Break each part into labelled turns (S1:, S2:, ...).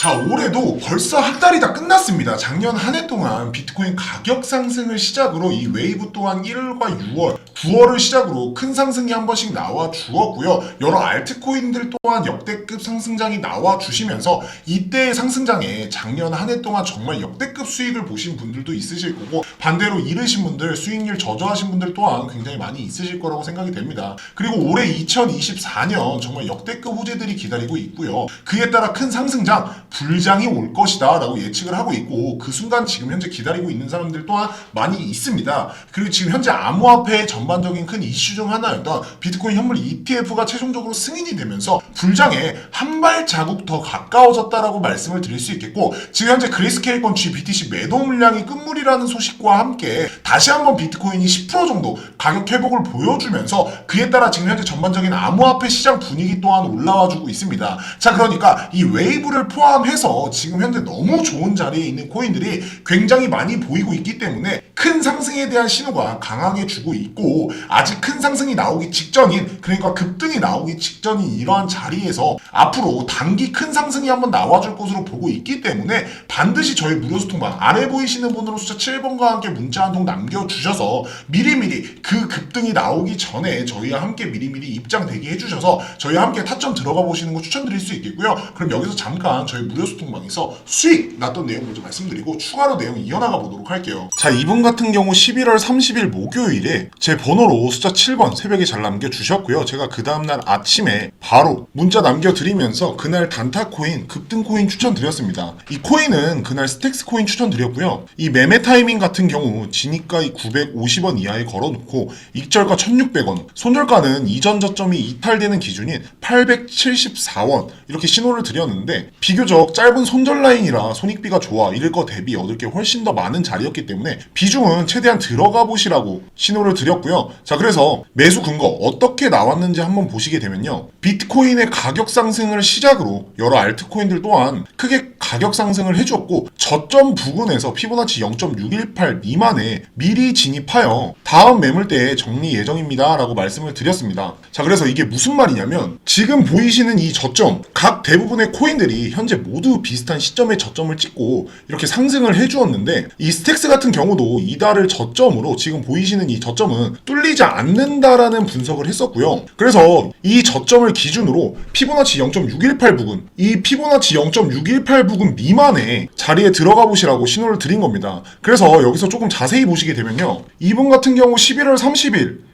S1: 자, 올해도 벌써 한 달이 다 끝났습니다. 작년 한 해 동안 비트코인 가격 상승을 시작으로 이 웨이브 또한 1월과 6월, 9월을 시작으로 큰 상승이 한 번씩 나와 주었고요. 여러 알트코인들 또한 역대급 상승장이 나와 주시면서 이때의 상승장에 작년 한 해 동안 정말 역대급 수익을 보신 분들도 있으실 거고 반대로 잃으신 분들, 수익률 저조하신 분들 또한 굉장히 많이 있으실 거라고 생각이 됩니다. 그리고 올해 2024년 정말 역대급 호재들이 기다리고 있고요. 그에 따라 큰 상승장, 불장이 올 것이다 라고 예측을 하고 있고 그 순간 지금 현재 기다리고 있는 사람들 또한 많이 있습니다. 그리고 지금 현재 암호화폐의 전반적인 큰 이슈 중 하나였던 비트코인 현물 ETF가 최종적으로 승인이 되면서 불장에 한 발자국 더 가까워졌다라고 말씀을 드릴 수 있겠고 지금 현재 그리스케일건 G BTC 매도 물량이 끝물이라는 소식과 함께 다시 한번 비트코인이 10% 정도 가격 회복을 보여주면서 그에 따라 지금 현재 전반적인 암호화폐 시장 분위기 또한 올라와주고 있습니다. 자 그러니까 이 웨이브를 포함 해서 지금 현재 너무 좋은 자리에 있는 코인들이 굉장히 많이 보이고 있기 때문에 큰 상승에 대한 신호가 강하게 주고 있고 아직 큰 상승이 나오기 직전인 그러니까 급등이 나오기 직전인 이러한 자리에서 앞으로 단기 큰 상승이 한번 나와줄 것으로 보고 있기 때문에 반드시 저희 무료 소통방 아래 보이시는 번호로 숫자 7번과 함께 문자 한 통 남겨주셔서 미리미리 그 급등이 나오기 전에 저희와 함께 미리미리 입장 대기 해주셔서 저희와 함께 타점 들어가 보시는 거 추천드릴 수 있겠고요. 그럼 여기서 잠깐 저희 무료 소통방에서 수익 났던 내용 먼저 말씀드리고 추가로 내용 이어나가 보도록 할게요. 자, 이분 같은 경우 11월 30일 목요일에 제 번호로 숫자 7번 새벽에 잘 남겨주셨고요. 제가 그 다음날 아침에 바로 문자 남겨드리면서 그날 단타 코인, 급등 코인 추천드렸습니다. 이 코인은 그날 스택스 코인 추천드렸고요. 이 매매 타이밍 같은 경우 진입가 950원 이하에 걸어놓고 익절가 1600원, 손절가는 이전 저점이 이탈되는 기준인 874원 이렇게 신호를 드렸는데 비교적 짧은 손절 라인이라 손익비가 좋아 이럴 거 대비 얻을 게 훨씬 더 많은 자리였기 때문에 비중 은 최대한 들어가 보시라고 신호를 드렸고요. 자 그래서 매수 근거 어떻게 나왔는지 한번 보시게 되면요. 비트코인의 가격 상승을 시작으로 여러 알트코인들 또한 크게 가격 상승을 해주었고 저점 부근에서 피보나치 0.618 미만에 미리 진입하여 다음 매물대에 정리 예정입니다 라고 말씀을 드렸습니다 자 그래서 이게 무슨 말이냐면 지금 보이시는 이 저점 각 대부분의 코인들이 현재 모두 비슷한 시점에 저점을 찍고 이렇게 상승을 해주었는데 이 스택스 같은 경우도 이달을 저점으로 지금 보이시는 이 저점은 뚫리지 않는다라는 분석을 했었고요 그래서 이 저점을 기준으로 피보나치 0.618 부근 이 피보나치 0.618 부근 미만의 자리에 들어가 보시라고 신호를 드린 겁니다. 그래서 여기서 조금 자세히 보시게 되면요. 이분 같은 경우 11월 30일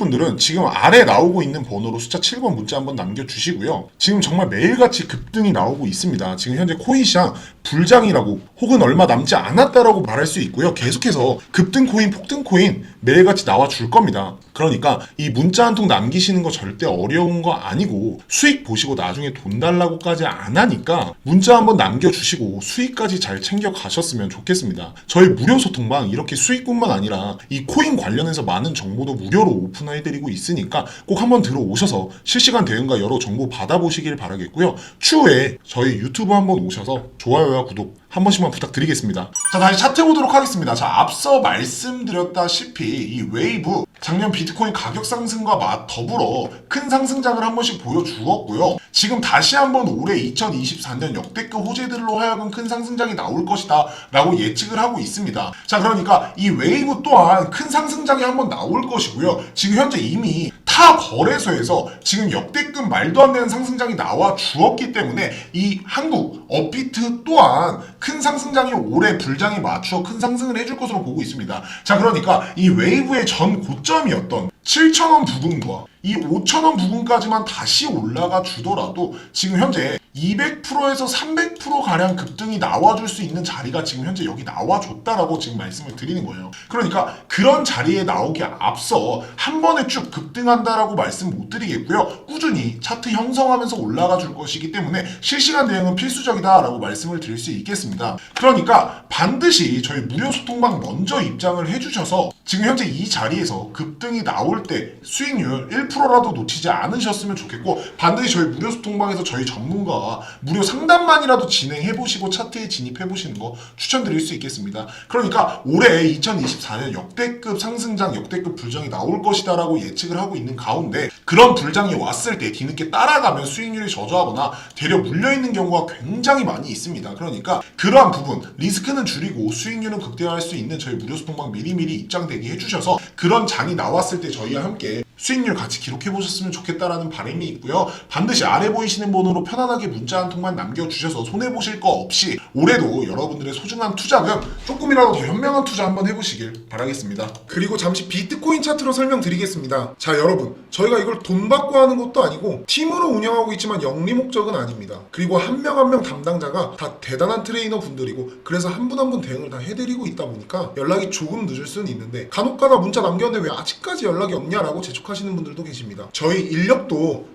S1: 분들은 지금 아래 나오고 있는 번호로 숫자 7번 문자 한번 남겨주시고요. 지금 정말 매일같이 급등이 나오고 있습니다. 지금 현재 코인 시장 불장이라고 혹은 얼마 남지 않았다라고 말할 수 있고요. 계속해서 급등 코인, 폭등 코인 매일같이 나와 줄 겁니다. 그러니까 이 문자 한 통 남기시는 거 절대 어려운 거 아니고 수익 보시고 나중에 돈 달라고까지 안 하니까 문자 한번 남겨주시고 수익까지 잘 챙겨 가셨으면 좋겠습니다. 저희 무료 소통방 이렇게 수익뿐만 아니라 이 코인 관련해서 많은 정보도 무료로 오픈 해드리고 있으니까 꼭 한번 들어오셔서 실시간 대응과 여러 정보 받아보시길 바라겠고요. 추후에 저희 유튜브 한번 오셔서 좋아요와 구독 한 번씩만 부탁드리겠습니다. 자, 다시 차트 보도록 하겠습니다. 자, 앞서 말씀드렸다시피 이 웨이브 작년 비트코인 가격 상승과 맞 더불어 큰 상승장을 한 번씩 보여주었고요. 지금 다시 한번 올해 2024년 역대급 호재들로 하여금 큰 상승장이 나올 것이다 라고 예측을 하고 있습니다. 자, 그러니까 이 웨이브 또한 큰 상승장이 한번 나올 것이고요. 지금 현재 이미 타 거래소에서 지금 역대급 말도 안 되는 상승장이 나와 주었기 때문에 이 한국 업비트 또한 큰 상승장이 올해 불장에 맞추어 큰 상승을 해줄 것으로 보고 있습니다. 자 그러니까 이 웨이브의 전 고점이었던 7,000원 부근과 이 5,000원 부근까지만 다시 올라가 주더라도 지금 현재 200%에서 300% 가량 급등이 나와줄 수 있는 자리가 지금 현재 여기 나와줬다라고 지금 말씀을 드리는 거예요. 그러니까 그런 자리에 나오기 앞서 한 번에 쭉 급등한다라고 말씀 못 드리겠고요. 꾸준히 차트 형성하면서 올라가 줄 것이기 때문에 실시간 대응은 필수적이다라고 말씀을 드릴 수 있겠습니다. 그러니까 반드시 저희 무료 소통방 먼저 입장을 해주셔서 지금 현재 이 자리에서 급등이 나올 때 수익률 1% 라도 놓치지 않으셨으면 좋겠고 반드시 저희 무료 소통방에서 저희 전문가와 무료 상담만이라도 진행해 보시고 차트에 진입해 보시는 거 추천드릴 수 있겠습니다. 그러니까 올해 2024년 역대급 상승장, 역대급 불장이 나올 것이다라고 예측을 하고 있는 가운데 그런 불장이 왔을 때 뒤늦게 따라가면 수익률이 저조하거나 되려 물려 있는 경우가 굉장히 많이 있습니다. 그러니까 그러한 부분 리스크는 줄이고 수익률은 극대화할 수 있는 저희 무료 소통방 미리미리 입장되게 해주셔서 그런 장이 나왔을 때 저희와 함께 수익률 같이 기록해 보셨으면 좋겠다라는 바람이 있고요. 반드시 아래 보이시는 번호로 편안하게 문자 한 통만 남겨주셔서 손해 보실 거 없이 올해도 여러분들의 소중한 투자금 조금이라도 더 현명한 투자 한번 해보시길 바라겠습니다.
S2: 그리고 잠시 비트코인 차트로 설명드리겠습니다. 자, 여러분. 저희가 이걸 돈 받고 하는 것도 아니고 팀으로 운영하고 있지만 영리 목적은 아닙니다. 그리고 한 명 한 명 담당자가 다 대단한 트레이너 분들이고 그래서 한 분 한 분 대응을 다 해드리고 있다 보니까 연락이 조금 늦을 수는 있는데 간혹가다 문자 남겼는데 왜 아직까지 연락이 없냐라고 재촉 하시는 분들도 계십니다. 저희 인력도